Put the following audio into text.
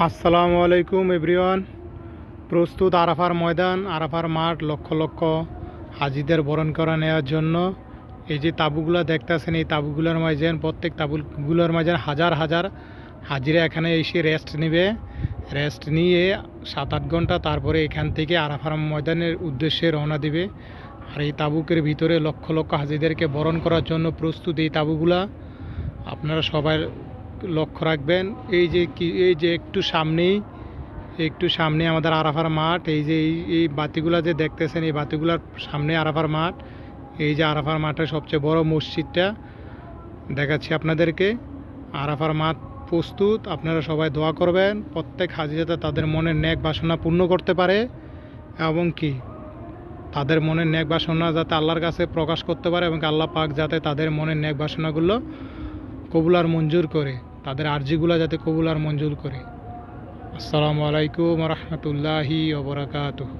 আসসালামু আলাইকুম এভরিওয়ান। প্রস্তুত আরাফার ময়দান, আরাফার মাঠ, লক্ষ লক্ষ হাজিদের বরণ করা নেওয়ার জন্য। এই যে তাঁবুগুলো দেখতেছেন, এই তাঁবুগুলোর মাঝে, প্রত্যেক তাঁবুগুলোর মাঝে হাজার হাজার হাজিরা এখানে এসে রেস্ট নেবে। রেস্ট নিয়ে সাত আট ঘণ্টা তারপরে এখান থেকে আরাফার ময়দানের উদ্দেশ্যে রওনা দিবে। আর এই তাঁবুকের ভিতরে লক্ষ লক্ষ হাজিদেরকে বরণ করার জন্য প্রস্তুত এই তাঁবুগুলা। আপনারা সবাই লক্ষ্য রাখবেন, এই যে কি, এই যে একটু সামনেই, একটু সামনে আমাদের আরাফার মাঠ, এই যে এই বাতিগুলা যে দেখতেছেন, এই বাতিগুলার সামনে আরাফার মাঠ, এই যে আরাফার মাঠের সবচেয়ে বড় মসজিদটা দেখাচ্ছি আপনাদেরকে। আরাফার মাঠ প্রস্তুত, আপনারা সবাই দোয়া করবেন, প্রত্যেক হাজি যাতে তাদের মনের ন্যাক বাসনা পূর্ণ করতে পারে এবং কি, তাদের মনের ন্যাক বাসনা যাতে আল্লাহর কাছে প্রকাশ করতে পারে এবং আল্লাহ পাক যাতে তাদের মনের ন্যাক বাসনাগুলো কবুলার মঞ্জুর করে। তাদের আর্জিগুলা যাতে কবুল আর মঞ্জুর করে। আসসালামু আলাইকুম রহমতুল্লাহি ওবরাকাতুহ